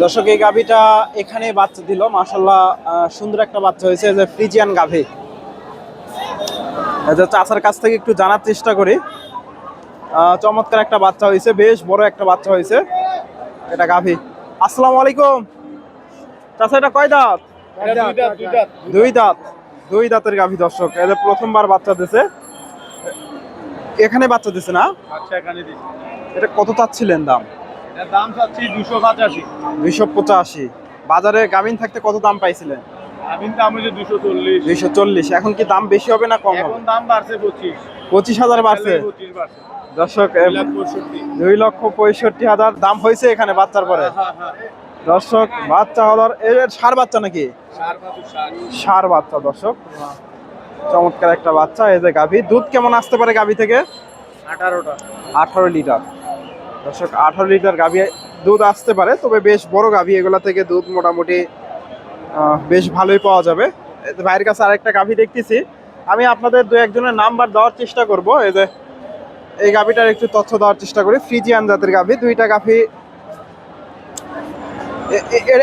দর্শক এই গাভিটা এখানে বাচ্চা দিল। মাসাল্লাহ সুন্দর একটা বাচ্চা হয়েছে যে ফ্রিজিয়ান গাভি। চাচার কাছ থেকে একটু জানার চেষ্টা করি। চমৎকার একটা বাচ্চা হয়েছে বেশ বড় একটা বাচ্চা হয়েছে এটা গাভী। আসসালামু আলাইকুম। চাচা এটা কয় দাঁত? দুই দাঁত দুই দাঁতের গাভী দর্শক। যে প্রথমবার বাচ্চা দিছে। এখানে বাচ্চা দিছে না? আচ্ছা এখানে দিই এটা কত চাচ্ছিলেন দাম? এটার দাম চাচ্ছি দুশো পঁচাশি। দুইশো পঁচাশি। বাজারে গাভিন থাকতে কত দাম পাইছিলেন? আমি দাম হচ্ছে দুশো চল্লিশ। চল্লিশ। এখন কি দাম বেশি হবে না কম হবে? এখন দাম বাড়ছে পঁচিশ। পঁচিশ হাজার বাড়ছে? দর্শক দুই লক্ষ পঁয়ষট্টি হাজার দাম হয়েছে এখানে বাচ্চার পরে। হ্যাঁ হ্যাঁ দর্শক বাচ্চা হওয়ার এর সার বাচ্চা নাকি? সার বাচ্চা। দর্শক। চমৎকার একটা বাচ্চা এই যে গাভী। দুধ কেমন আসতে পারে গাভী থেকে? আঠারোটা। আঠারো লিটার। দর্শক আঠারো লিটার গাভী দুধ আসতে পারে তবে বেশ বড় গাভী। এগুলা থেকে দুধ মোটামুটি বেশ ভালোই পাওয়া যাবে। ভাইয়ের কাছে আরেকটা গাভী দেখতেছি। আমি আপনাদের দু একজনের নাম্বার দেওয়ার চেষ্টা করব। এই যে এই গাভীটার একটু তথ্য দেওয়ার চেষ্টা করি। ফ্রিজিয়ান জাতের গাভী দুইটা গাভী।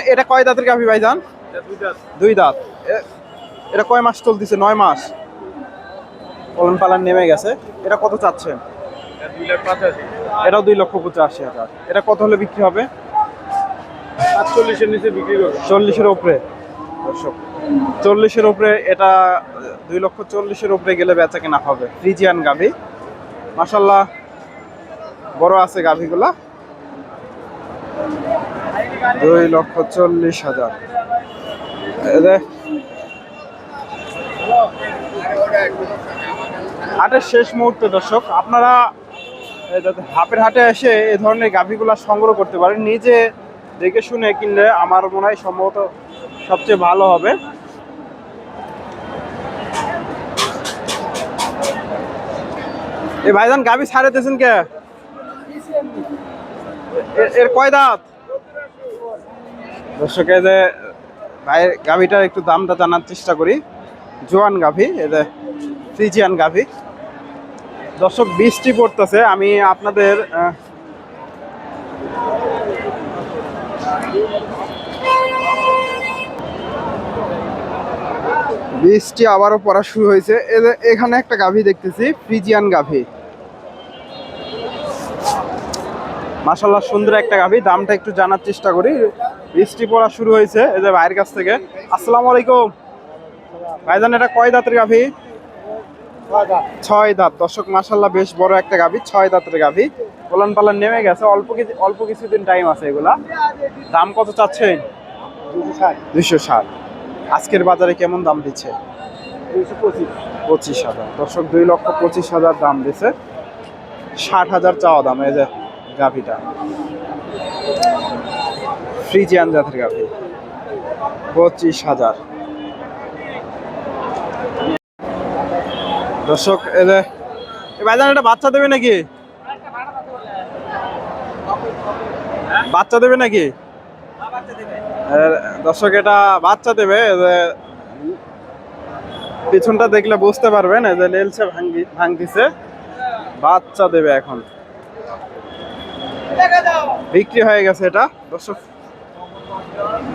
এটা কয় দাঁতের গাভী ভাইজান? দুই দাঁত। দুই দাঁত। এ- এটা কয় মাস চলতেছে? নয় মাস। পলন পালন নেমে গেছে। এটা কত চাচ্ছেন এটাও দুই লক্ষ পঁচাশি হাজার। এটা কত হলে বিক্রি হবে? সাতচল্লিশের নিচে বিক্রি করব। চল্লিশের উপরে। দর্শক চল্লিশের উপরে এটা দুই লক্ষ চল্লিশের উপরে গেলে বেচা কেনা হবে। ফ্রিজিয়ান গাভি। মাসাল্লাহ বড় আছে গাভিগুলা। দুই লক্ষ চল্লিশ হাজার। হাটের শেষ মুহূর্তে দর্শক, আপনারা হাপের হাটে এসে এ ধরনের গাভিগুলা সংগ্রহ করতে পারেন, নিজে দেখে শুনে কিনলে আমার মনে হয় সম্ভবত সবচেয়ে ভালো হবে। এই ভাইজান, গাভি ছাড়ে দিয়েছেন কে? এর- কয় দাঁত? দর্শক যে ভাইয়ের গাভিটার একটু দামটা জানার চেষ্টা করি। জোয়ান গাভি যে ফ্রিজিয়ান গাভি। দর্শক, বৃষ্টি পড়তেছে। আমি আপনাদের বৃষ্টি আবারও পড়া শুরু হয়েছে। এখানে একটা গাভি দেখতেছি, ফ্রিজিয়ান গাভি। মাসাল্লাহ সুন্দর একটা গাভি। দামটা একটু জানার চেষ্টা করি। বৃষ্টি পড়া শুরু হয়েছে এদের ভাইয়ের কাছ থেকে। আসসালামু আলাইকুম। ভাইজান এটা কয় দাঁতের গাভি? ছয় দাঁত। দর্শক মাসাল্লাহ বেশ বড় একটা গাভি ছয় দাঁতের গাভি। পোলান পালান নেমে গেছে। অল্প কিছু অল্প কিছুদিন টাইম আছে এগুলা। দাম কত চাচ্ছেন দুইশো ষাট। আজকের বাজারে কেমন দাম দিচ্ছে? পঁচিশ হাজার। দর্শক দুই লক্ষ পঁচিশ হাজার দাম দিছে। ষাট হাজার চাওয়া দাম এই যে গাভিটা। ফ্রিজিয়ান জাতের গাভি। পঁচিশ হাজার। দর্শক ভাইজান এটা বাচ্চা দেবে নাকি? বাচ্চা দেবে নাকি? দর্শক, এটা বাচ্চা দেবে পিছনটা দেখলে বুঝতে পারবেন যে লেলসে ভাঙ্গি, ভাঙতিছে। বাচ্চা দেবে এখন। বিক্রি হয়ে গেছে এটা, দর্শক।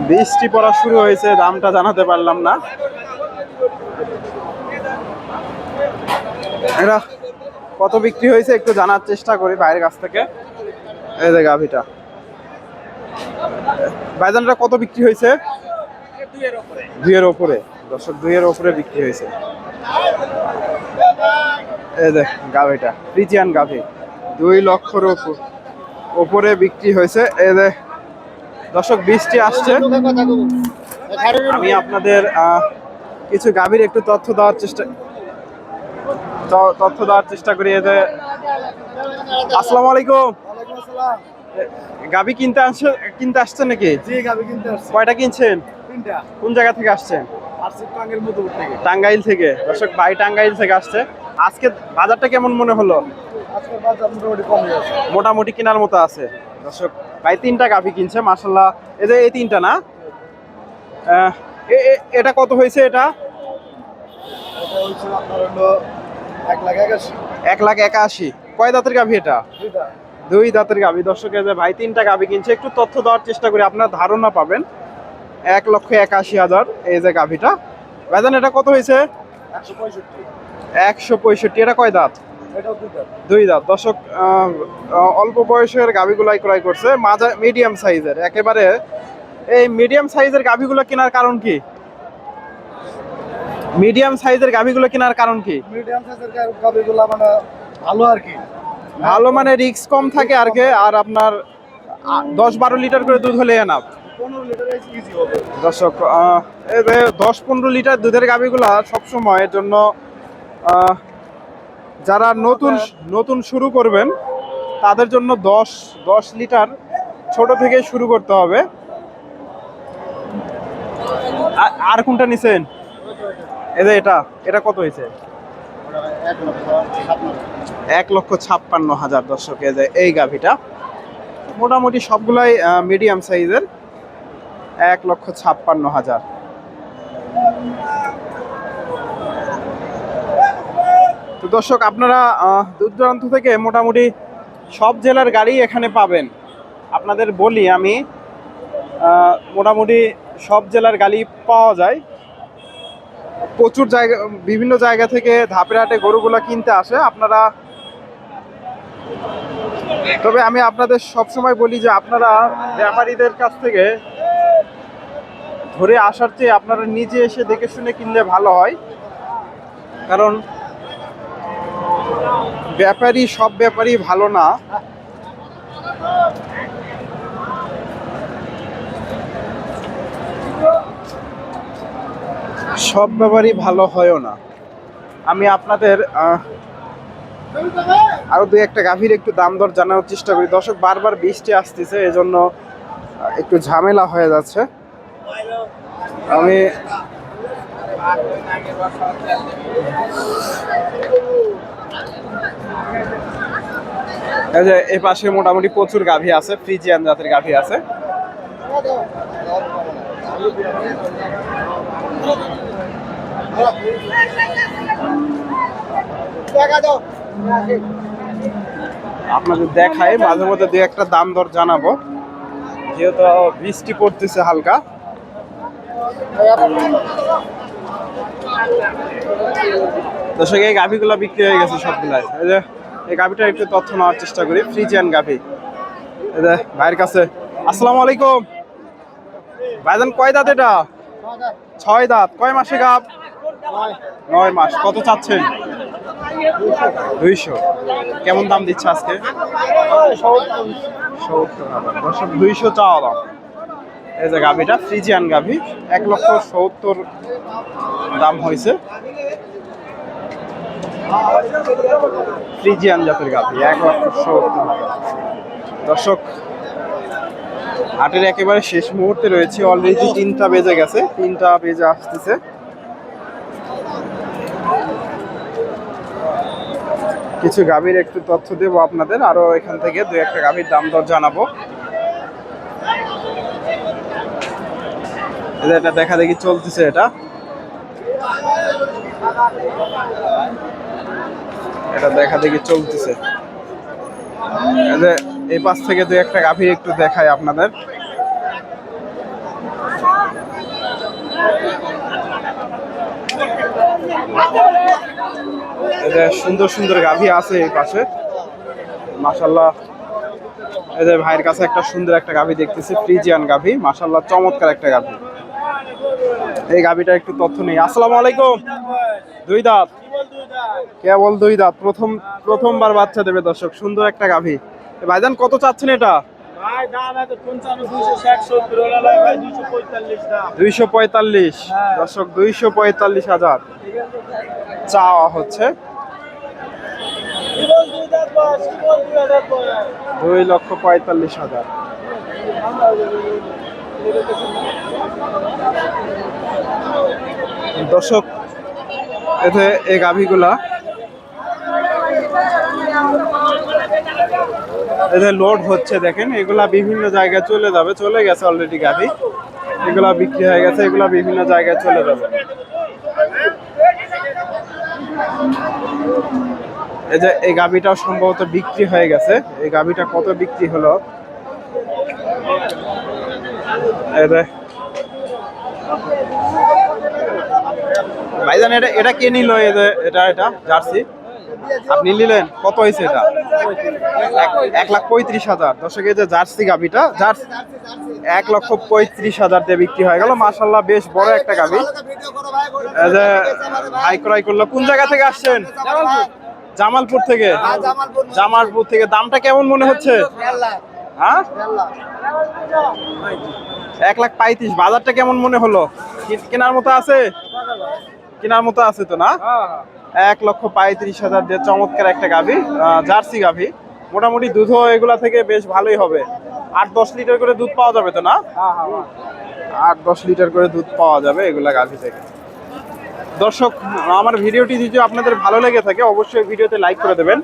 বৃষ্টি পড়া শুরু হয়েছে, দামটা জানাতে পারলাম না। এটা কত বিক্রি হয়েছে একটু জানার চেষ্টা করি বাইরের কাছ থেকে। এই যে গাভিটা। বাইজানটা কত বিক্রি হয়েছে? দুইয়ের ওপরে। দর্শক, দুইয়ের ওপরে বিক্রি হয়েছে। এই যে গাভিটা, ফ্রিজিয়ান গাভি। দুই লক্ষর ওপর, ওপরে বিক্রি হয়েছে। এই যে দর্শক, বৃষ্টি আসছে। আমি আপনাদের কিছু গাভীর একটু তথ্য দেওয়ার চেষ্টা তথ্য দেওয়ার চেষ্টা করি যে। আসসালামু আলাইকুম গাভী কিনতে আসছে কিনতে আসছেন নাকি? জি গাবি কিনতে আসছি। কয়টা কিনছেন? তিনটা। কোন জায়গা থেকে আসছেন টাঙ্গাইল থেকে। দর্শক ভাই টাঙ্গাইল থেকে আসছে। আজকে বাজারটা কেমন মনে হলো? আজকের বাজার মোটামুটি কেনার মতো আছে। দর্শক ভাই তিনটা গাভী কিনছে মাসাল্লাহ এই যে এই তিনটা না? এটা কত হয়েছে এটা? এক লাখ একাশি। এক লাখ একাশি। কয় দাঁতের গাভী এটা? দুই দাঁতের গাভি। দর্শক এই যে ভাই তিনটা গাভি কিনছে একটু তথ্য দেওয়ার চেষ্টা করি আপনার ধারণা পাবেন। এক লক্ষ একাশি হাজার এই যে গাভিটা। ভাইজান এটা কত হয়েছে? একশো পঁয়ষট্টি। এটা কয় দাঁত? দুই দাঁত। দর্শক অল্প বয়সের গাভিগুলাই ক্রয় করছে। মাঝা মিডিয়াম সাইজের একেবারে এই মিডিয়াম সাইজের গাভিগুলো কেনার কারণ কি? মিডিয়াম সাইজের গাভিগুলো কেনার কারণ কি? মিডিয়াম সাইজের গাবিগুলো মানে ভালো আর কি। ভালো মানে রিক্স কম থাকে আর কি আর আপনার দশ বারো লিটার করে দুধ হলে এনাফ পনেরো লিটার ইজি হবে। দর্শক এই যে দশ পনেরো লিটার দুধের গাভিগুলা সবসময় এর জন্য যারা নতুন নতুন শুরু করবেন তাদের জন্য দশ দশ লিটার ছোট থেকে শুরু করতে হবে। আর কোনটা নিছেন? এই যে এটা এটা কত হয়েছে? এক লক্ষ ছাপ্পান্ন হাজার দর্শক, এই যে এই গাভিটা। মোটামুটি সবগুলাই মিডিয়াম সাইজের এক লক্ষ ছাপ্পান্ন হাজার। তো দর্শক, আপনারা দূর দূরান্ত থেকে মোটামুটি সব জেলার গাড়ি এখানে পাবেন। আপনাদের বলি আমি মোটামুটি সব জেলার গাড়ি পাওয়া যায়। প্রচুর জায়গা, বিভিন্ন জায়গা থেকে ধাপের হাটে গরুগুলা কিনতে আসে, আপনারা তবে আমি আপনাদের সবসময় বলি যে আপনারা ব্যাপারীদের কাছ থেকে ধরে আসার চেয়ে আপনারা নিজে এসে দেখে শুনে কিনলে ভালো হয়। কারণ ব্যাপারী সব ব্যাপারই ভালো না। সব ব্যাপারই ভালো হয়ও না। আমি আপনাদের আহ, আরও দুই একটা গাভীর একটু দাম দর জানার চেষ্টা করি। দর্শক বারবার বৃষ্টি আসতেছে এজন্য একটু ঝামেলা হয়ে যাচ্ছে। আমি এই যে এই পাশে মোটামুটি প্রচুর গাভী আছে ফ্রিজিয়ান জাতের গাভী আছে। আপনাদের দেখায় মাঝে মধ্যে দুই একটা দাম দর জানাব। যেহেতু বৃষ্টি পড়তেছে হালকা। দর্শক এই গাভিগুলো বিক্রি হয়ে গেছে সবগুলাই। এই যে এই গাভিটা একটু তথ্য নেওয়ার চেষ্টা করি ফ্রিজিয়ান গাভি। এই যে ভাইয়ের কাছে আসসালামু আলাইকুম। ভাইজান কয় দাঁত এটা? ছয় দাঁত। কয় মাসে গাভ? নয় মাস। কত চাচ্ছেন? দুইশো। কেমন দাম দিচ্ছে আজকে? দুইশো চাওয়া দাম। এই যে গাভিটা, ফ্রিজিয়ান গাভি। এক লক্ষ সত্তর দাম হয়েছে। ফ্রিজিয়ান জাতের গাভি, এক লক্ষ দর্শক, হাটের একেবারে শেষ মুহূর্তে রয়েছে। অলরেডি তিনটা বেজে গেছে। তিনটা বেজে আসতেছে। কিছু গাভীর একটু তথ্য দেবো আপনাদের। আরও এখান থেকে দু একটা গাভীর দাম দর জানাব। এটা দেখা দেখি চলতেছে এটা। এটা দেখা দেখি চলতেছে। এই পাশ থেকে দু একটা গাভীর একটু দেখায় আপনাদের। যে সুন্দর সুন্দর গাভী আছে এই পাশে। মাশাল্লাহ এদের ভাইয়ের কাছে একটা সুন্দর একটা গাভী দেখতেছি ফ্রিজিয়ান গাভী। মাশাল্লাহ চমৎকার একটা গাভী। এই গাভীটা একটু তথ্য নেই। আসসালামু আলাইকুম। দুই দাঁত। কেবল দুই দাঁত। প্রথম প্রথমবার বাচ্চা দেবে দর্শক। সুন্দর একটা গাভী। ভাইজান কত চাচ্ছেন এটা? পঁয়তাল্লিশ দুইশো পঁয়তাল্লিশ। হ্যাঁ। দর্শক দুইশো পঁয়তাল্লিশ হাজার। চাওয়া হচ্ছে জীবন দুই দাঁত বয়স জীবন দুই লক্ষ পঁয়তাল্লিশ হাজার। দর্শক, এতে এই গাভীগুলা, এতে লোড হচ্ছে দেখেন, এগুলা বিভিন্ন জায়গায় চলে যাবে, চলে গেছে অলরেডি গাভী। এগুলা বিক্রি হয়ে গেছে, এগুলা বিভিন্ন জায়গায় চলে যাবে। এই যে এই গাভিটাও সম্ভবত বিক্রি হয়ে গেছে। এই গাভিটা কত বিক্রি হলো? যে। ভাইজান, এটা এটা কে নিল? এটা এটা জার্সি। আপনি নিলেন? কত হয়েছে এটা? এক- লাখ পঁয়ত্রিশ হাজার। দর্শক, এই যে জার্সি গাভিটা, জার্সি এক লক্ষ পঁয়ত্রিশ হাজার দিয়ে বিক্রি হয়ে গেল। মাসাল্লাহ বেশ বড় একটা গাভি। ভাই ক্রয় করল। কোন জায়গা থেকে আসছেন? জামালপুর থেকে? জামালপুর থেকে। দামটা কেমন মনে হচ্ছে? হ্যাঁ? এক লাখ পঁয়ত্রিশ। বাজারটা কেমন মনে হলো? কেনার মতো আছে? কেনার মতো আছে তো না? এক লক্ষ পঁয়ত্রিশ হাজার দিয়ে চমৎকার একটা গাভি জার্সি গাভি। মোটামুটি দুধও এগুলা থেকে বেশ ভালোই হবে। আট দশ লিটার করে দুধ পাওয়া যাবে তো না? আট দশ লিটার করে দুধ পাওয়া যাবে এগুলা গাভি থেকে। দর্শক, আমার ভিডিওটি যদি আপনাদের ভালো লেগে থাকে, অবশ্যই ভিডিওতে লাইক করে দেবেন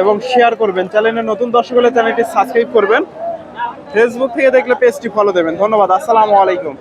এবং শেয়ার করবেন। চ্যানেলে নতুন দর্শক হলে চ্যানেলটি সাবস্ক্রাইব করবেন। ফেসবুক থেকে দেখলে পেজটি ফলো দেবেন। ধন্যবাদ, আসসালামু আলাইকুম।